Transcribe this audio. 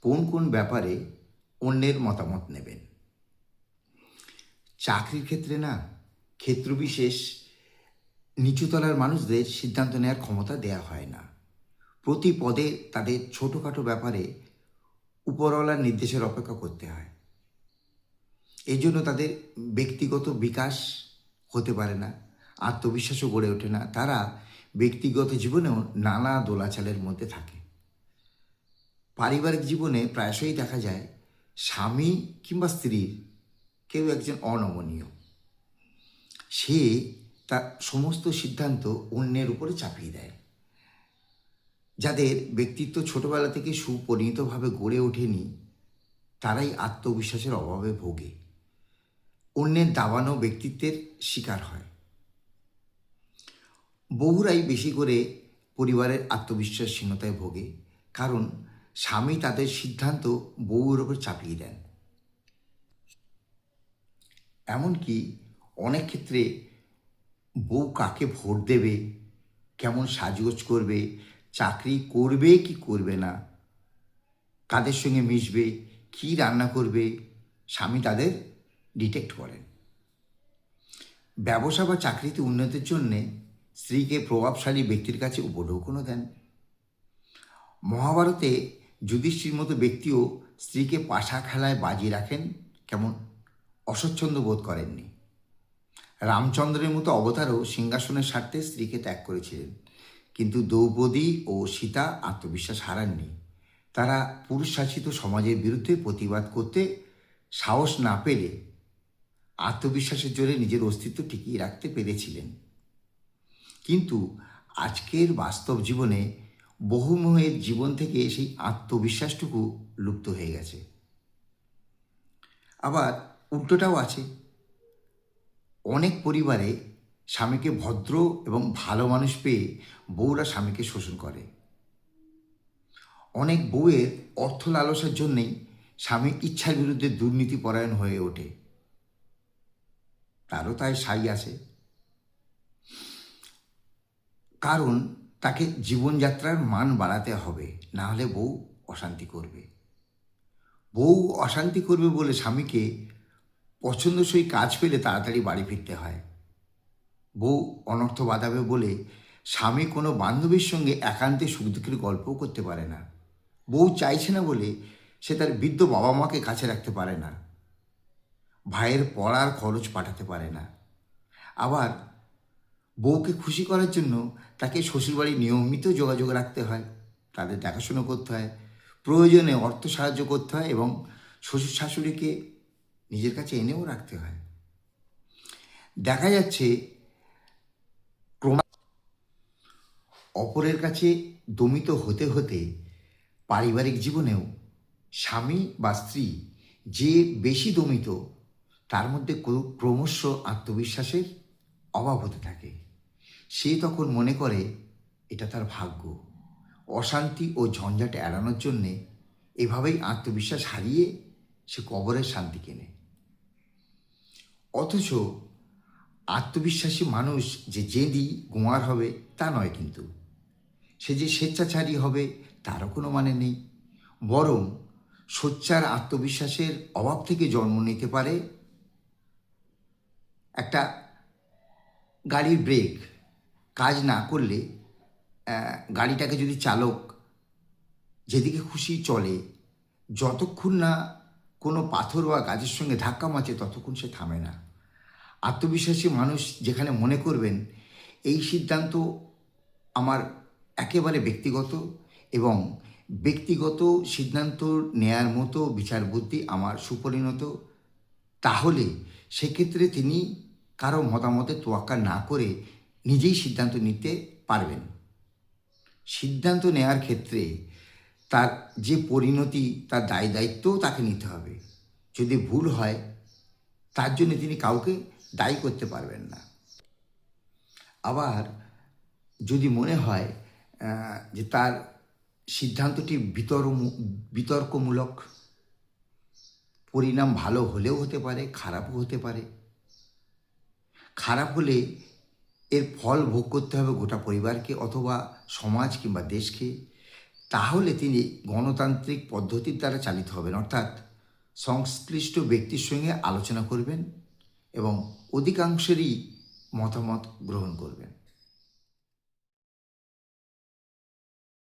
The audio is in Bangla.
কোন কোন ব্যাপারে অন্যের মতামত নেবেন? চাকরির ক্ষেত্রে না ক্ষেত্রবিশেষ নিচুতলার মানুষদের সিদ্ধান্ত নেওয়ার ক্ষমতা দেয়া হয় না। প্রতি পদে তাদের ছোটোখাটো ব্যাপারে উপরওয়ালার নির্দেশের অপেক্ষা করতে হয়। এই জন্য তাদের ব্যক্তিগত বিকাশ হতে পারে না, আত্মবিশ্বাসও গড়ে ওঠে না। তারা ব্যক্তিগত জীবনেও নানা দোলাচালের মধ্যে থাকে। পারিবারিক জীবনে প্রায়শই দেখা যায় স্বামী কিংবা স্ত্রীর কেউ একজন অনমনীয়। সে তার সমস্ত সিদ্ধান্ত অন্যের উপরে চাপিয়ে দেয়। যাদের ব্যক্তিত্ব ছোটবেলা থেকে সুপরিণতভাবে গড়ে ওঠেনি, তারাই আত্মবিশ্বাসের অভাবে ভোগে। অন্যের দাবানো ব্যক্তিত্বের শিকার হয়। বহুরাই বেশি করে পরিবারের আত্মবিশ্বাসহীনতায় ভোগে, কারণ স্বামী তাদের সিদ্ধান্ত বউয়ের ওপর চাপিয়ে দেন। এমনকি অনেক ক্ষেত্রে বউ কাকে ভোট দেবে, কেমন সাজগোজ করবে, চাকরি করবে কি করবে না, কাদের সঙ্গে মিশবে, কী রান্না করবে, স্বামী তাদের ডিটেক্ট করেন। ব্যবসা বা চাকরিতে উন্নতির জন্যে স্ত্রীকে প্রভাবশালী ব্যক্তির কাছে উপঢৌকনও দেন। মহাভারতে যুধিষ্ঠির মতো ব্যক্তিও স্ত্রীকে পাশা খেলায় বাজিয়ে রাখেন, কেমন অস্বচ্ছন্দ বোধ করেননি। রামচন্দ্রের মতো অবতারও সিংহাসনের স্বার্থে স্ত্রীকে ত্যাগ করেছিলেন, কিন্তু দ্রৌপদী ও সীতা আত্মবিশ্বাস হারাননি। তারা পুরুষ শাসিত সমাজের বিরুদ্ধে প্রতিবাদ করতে সাহস না পেলে আত্মবিশ্বাসের জোরে নিজের অস্তিত্ব টিকিয়ে রাখতে পেরেছিলেন। কিন্তু আজকের বাস্তব জীবনে বহুময়ের জীবন থেকে সেই আত্মবিশ্বাসটুকু লুপ্ত হয়ে গেছে। আবার উল্টোটাও আছে। অনেক পরিবারে স্বামীকে ভদ্র এবং ভালো মানুষ পেয়ে বউরা স্বামীকে শোষণ করে। অনেক বউয়ের অর্থ লালসার জন্যেই স্বামী ইচ্ছার বিরুদ্ধে দুর্নীতি পরায়ণ হয়ে ওঠে। তারও তাই সাই আছে। কারণ তাকে জীবনযাত্রার মান বাড়াতে হবে, না হলে বউ অশান্তি করবে। বউ অশান্তি করবে বলে স্বামীকে পছন্দসই কাজ পেলে তাড়াতাড়ি বাড়ি ফিরতে হয়। বউ অনর্থ বাঁধাবে বলে স্বামী কোনো বান্ধবীর সঙ্গে একান্তে সুখ দুঃখের গল্পও করতে পারে না। বউ চাইছে না বলে সে তার বৃদ্ধ বাবা মাকে কাছে রাখতে পারে না। ভাইয়ের পড়ার খরচ পাঠাতে পারে না। আবার বউকে খুশি করার জন্য তাকে শ্বশুরবাড়ি নিয়মিত যোগাযোগ রাখতে হয়, তাদের দেখাশুনো করতে হয়, প্রয়োজনে অর্থ সাহায্য করতে হয় এবং শ্বশুর শাশুড়িকে নিজের কাছে এনেও রাখতে হয়। দেখা যাচ্ছে ক্রমা অপরের কাছে দমিত হতে হতে পারিবারিক জীবনেও স্বামী বা স্ত্রী যে বেশি দমিত, তার মধ্যে ক্রমশ আত্মবিশ্বাসের অভাব হতে থাকে। সে তখন মনে করে, এটা তার ভাগ্য। অশান্তি ও ঝঞ্ঝাট এড়ানোর জন্যে এভাবেই আত্মবিশ্বাস হারিয়ে সে কবরের শান্তি কেনে। অথচ আত্মবিশ্বাসী মানুষ যে জেদি, গোয়ার হবে তা নয় কিন্তু। সে যে স্বেচ্ছাচারী হবে তারও কোনো মানে নেই। বরং সোচ্চার আত্মবিশ্বাসের অভাব থেকে জন্ম নিতে পারে একটা গাড়ির ব্রেক। কাজ না করলে গাড়িটাকে যদি চালক যেদিকে খুশি চলে, যতক্ষণ না কোনো পাথর বা গাছের সঙ্গে ধাক্কা মারছে, ততক্ষণ সে থামে না। আত্মবিশ্বাসী মানুষ যেখানে মনে করবেন, এই সিদ্ধান্ত আমার একেবারে ব্যক্তিগত এবং ব্যক্তিগত সিদ্ধান্ত নেয়ার মতো বিচার বুদ্ধি আমার সুপরিণত। তাহলে সেক্ষেত্রে তিনি কারও মতামতে তোয়াক্কা না করে নিজেই সিদ্ধান্ত নিতে পারবেন। সিদ্ধান্ত নেওয়ার ক্ষেত্রে তার যে পরিণতি, তার দায় দায়িত্বও তাকে নিতে হবে। যদি ভুল হয়, তার জন্য তিনি কাউকে দায়ী করতে পারবেন না। আবার যদি মনে হয় যে তার সিদ্ধান্তটি বিতর, বিতর্কমূলক, পরিণাম ভালো হলেও হতে পারে, খারাপও হতে পারে। খারাপ হলে এর ফল ভোগ করতে হবে গোটা পরিবারকে অথবা সমাজ কিংবা দেশকে। তাহলে তিনি গণতান্ত্রিক পদ্ধতির দ্বারা চালিত হবেন। অর্থাৎ সংশ্লিষ্ট ব্যক্তির সঙ্গে আলোচনা করবেন এবং অধিকাংশেরই মতামত গ্রহণ করবেন।